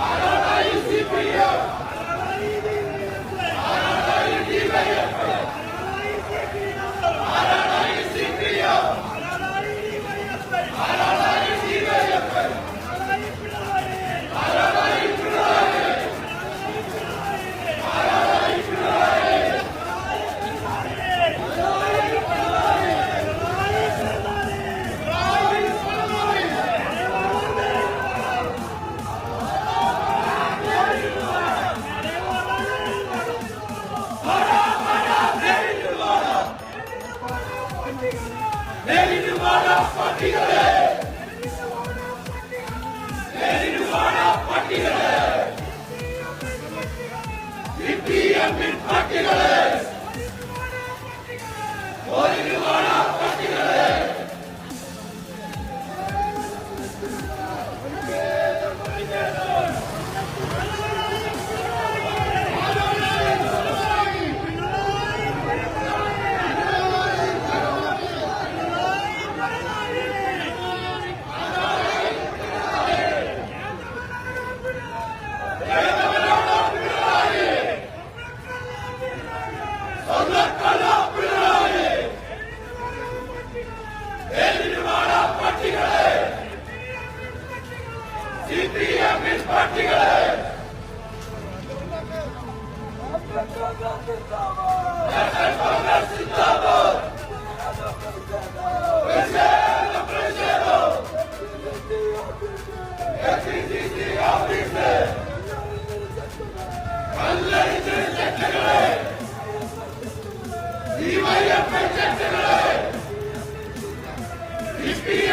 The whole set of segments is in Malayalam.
Adonai Cipriano! പട്ടികളെ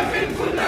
Ich bin put der